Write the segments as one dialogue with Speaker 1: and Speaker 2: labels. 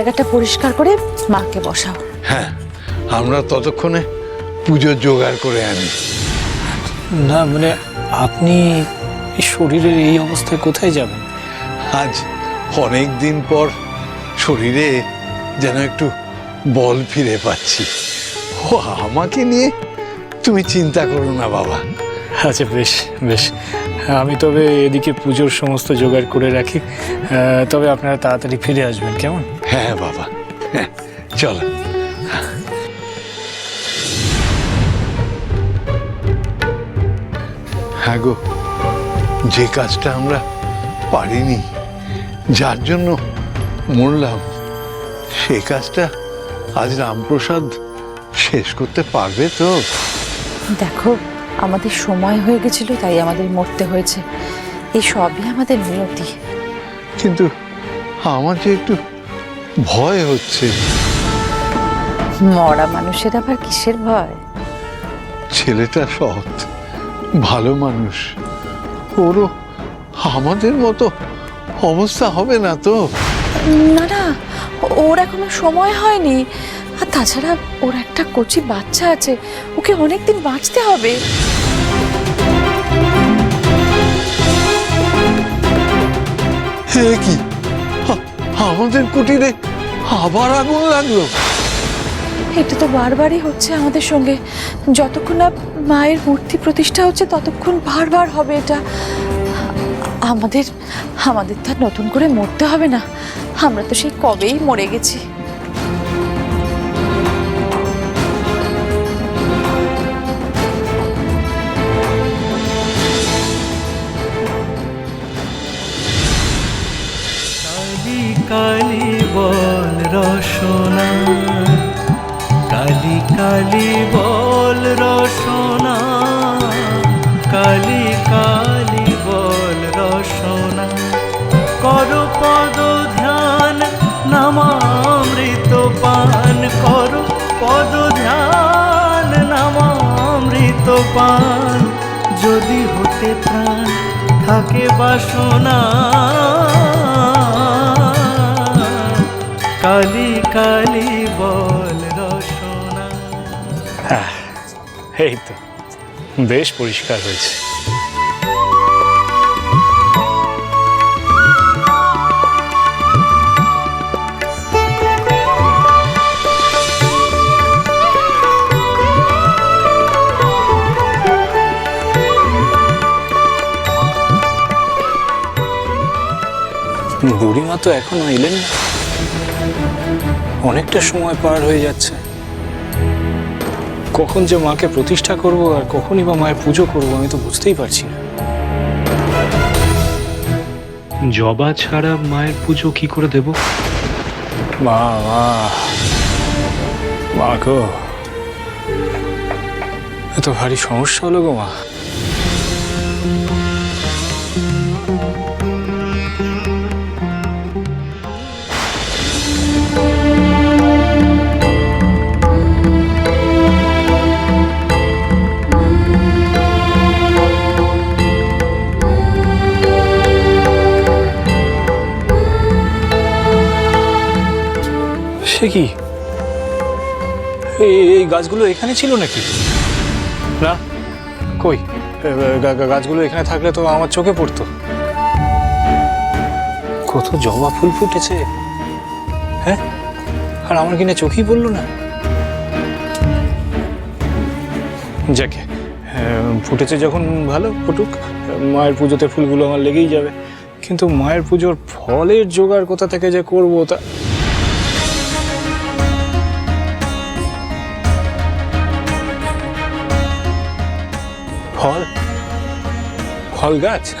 Speaker 1: জায়গাটা পরিষ্কার করে মাকে বসাও।
Speaker 2: হ্যাঁ আমরা ততক্ষণে পুজোর জোগাড় করে আনি।
Speaker 3: না মানে আপনি শরীরের এই অবস্থায় কোথায় যাবেন?
Speaker 2: আজ অনেক দিন পর শরীরে যেন একটু বল ফিরে পাচ্ছি। ও আমাকে নিয়ে তুমি চিন্তা করো না বাবা।
Speaker 3: আচ্ছা বেশ বেশ। আমি তবে এদিকে পুজোর সমস্ত জোগাড় করে রাখি। তবে আপনারা তাড়াতাড়ি ফিরে আসবেন কেমন?
Speaker 2: হ্যাঁ বাবা। হ্যাঁ চলো। হ্যাঁ গো যে কাজটা আমরা পারিনি যার জন্য মরলাম সে কাজটা আজ রামপ্রসাদ শেষ করতে পারবে তো?
Speaker 1: দেখো আমাদের সময় হয়ে গেছিল তাই আমাদের মরতে হয়েছে। এই সবই আমাদের নিয়তি।
Speaker 2: কিন্তু আমার যে একটু ভয় হচ্ছে।
Speaker 1: মরা মানুষের আবার কিসের ভয়?
Speaker 2: ছেলেটা সৎ ভালো মানুষ। ওরও আমাদের মতো অবস্থা হবে না তো?
Speaker 1: না না ওর এখনও সময় হয়নি। আর তাছাড়া ওর একটা কচি বাচ্চা আছে ওকে অনেকদিন বাঁচতে হবে।
Speaker 2: হে কি আমাদের কুটিরে আবার আগুন লাগল।
Speaker 1: এটা তো বারবারই হচ্ছে আমাদের সঙ্গে। যতক্ষণ না মায়ের মূর্তি প্রতিষ্ঠা হচ্ছে, ততক্ষণ বারবার হবে এটা। আমাদের আমাদের তো নতুন করে মরতে হবে না। আমরা তো সেই কবেই মরে গেছি।
Speaker 4: কালি বল রসনা। কালি কালি বল রসনা। কালি কালি বল রসনা। কর পদ ধ্যান নামামৃত পান কর পদ ধ্যান নামামৃত পান যদি হতে প্রাণ থাকে বাসনা। কালি কালি বল রসনা।
Speaker 3: এই তো বেশ পরিষ্কার হয়েছে। বুড়িমা তো এখনও এলেন না। অনেকটা সময় পার হয়ে যাচ্ছে। কখন যে মাকে প্রতিষ্ঠা করব আর কখনই বা মায়ের পুজো করব আমি তো বুঝতেই পারছি না। জবা ছাড়া মায়ের পুজো কি করে দেব? মা মা গো। এত ভারী সমস্যা হলো গো মা। সে কি? এই গাছগুলো এখানে ছিল নাকি? না? কই? গাছগুলো এখানে থাকলে তো আমার চোখে পড়তো। কত জবা ফুল ফুটেছে। হ্যাঁ? আর আমার কিনা চোখেই পড়ল না। যাকে ফুটেছে যখন ভালো, ফুটুক। মায়ের পুজোতে ফুলগুলো আমার লেগেই যাবে। কিন্তু মায়ের পুজোর ফলের জোগাড় কোথা থেকে যে করব তা ফল গাছ?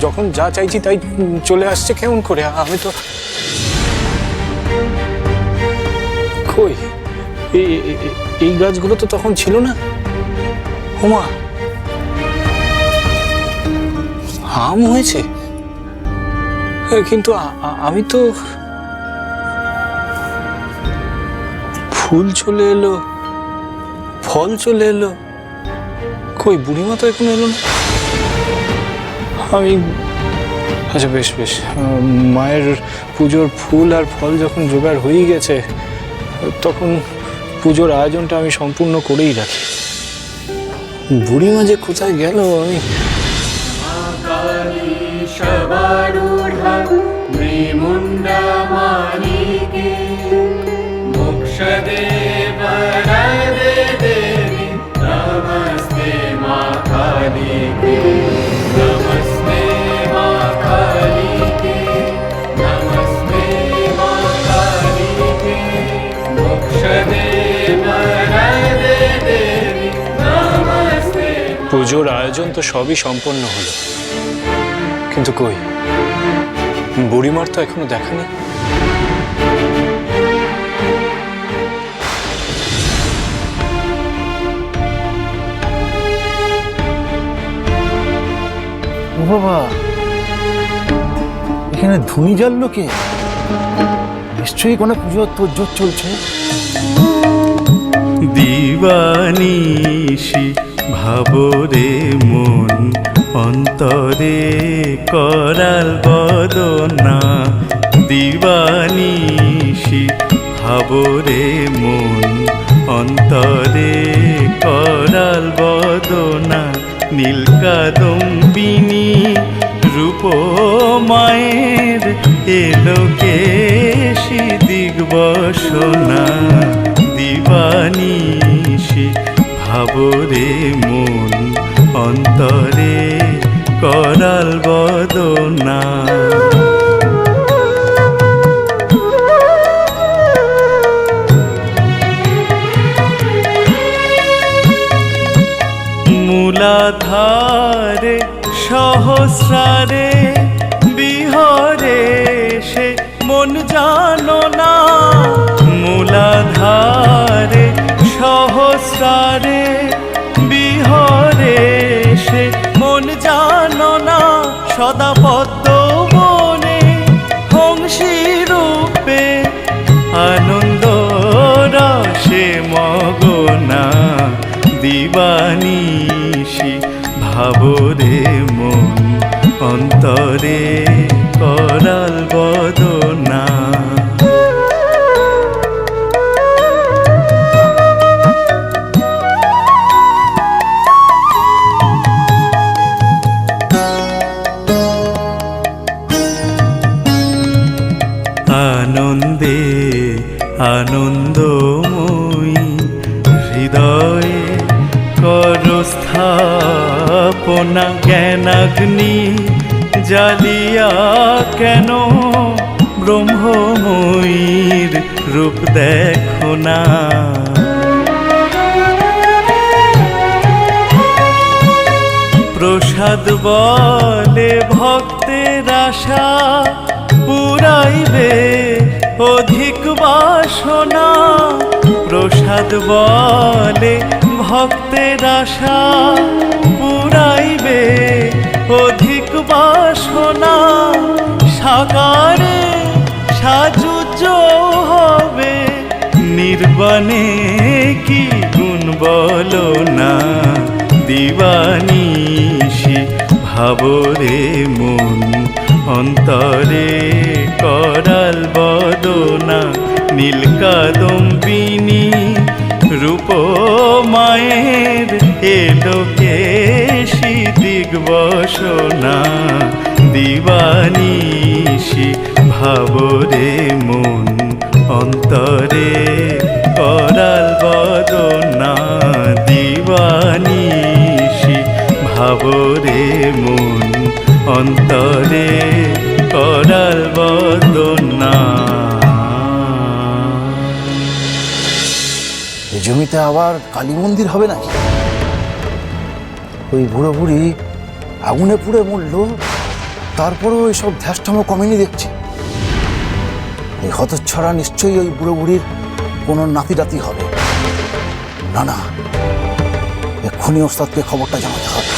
Speaker 3: যখন যা চাইছি তাই চলে আসছে কেমন করে? আমি তো কই? এই- গাছগুলো তো তখন ছিল না। হুমা আম হয়েছে? কিন্তু আমি তো ফুল চলে এলো, ফল চলে এলো। কই বুড়িমা তো এখন এলো না? আমি আচ্ছা বেশ বেশ। মায়ের পুজোর ফুল আর ফল যখন জোগাড় হয়েই গেছে তখন পুজোর আয়োজনটা আমি সম্পূর্ণ করেই রাখি। বুড়িমা যে কোথায় গেল আমি পুজোর আয়োজন তো সবই সম্পন্ন হলো। কিন্তু কই? বুড়িমার তো এখনও দেখা নেই।
Speaker 5: ও বাবা এখানে ধুনি জ্বাললো কে? নিশ্চয়ই কোনো পুজো তোর চলছে।
Speaker 4: দিবানিশি ভাবরে মন অন্তরে করাল বদনা দিবানিশি। ভাবরে মন অন্তরে করাল বদনা নীলকাদম্বিনী সহস্রারে বিহরে সে মন জানো না। মূলাধারে, সহস্রারে, বিহরে সে মন জানো না। সদা পদ্ম বনে হংসী রূপে আনন্দ রসে মগনা। দিবানিশি ভাবরে মন অন্তরে করাল বদনা। আনন্দে আনন্দময়ী হৃদয়ে করস্থাপনা জ্ঞানাগ্নি জালিয়া কেন ব্রহ্মময়ীর রূপ দেখো না প্রসাদ বলে ভক্তের আশা পুরাইবে অধিক বাসনা, প্রসাদ বলে ভক্তের আশা, পুরাইবে অধিক বাসনা। সাকারে সাজুজ হবে, নির্বাণে কি গুণ বলো না? দিবানিশি ভাবরে মন। অন্তরে করাল বদনা নীলকাদম্বিনী রূপ মায়ের এলোকে দিগবসনা দিবানিশি ভাবরে মন, অন্তরে করাল বদনা, দিবানিশি ভাবরে মন। অন্তরে করাল বদনা
Speaker 5: এই জমিতে আবার কালী মন্দির হবে নাকি? ওই বুড়ো বুড়ি আগুনে পুড়ে মরলো, তারপরেও এইসব ধ্যাষ্টম কমেনি দেখছি। এই হতচ্ছড়া নিশ্চয়ই ওই বুড়ো বুড়ির কোনো নাতি রাতি হবে। না না, এক্ষুনি ওস্তাদকে খবরটা জানাতে হবে।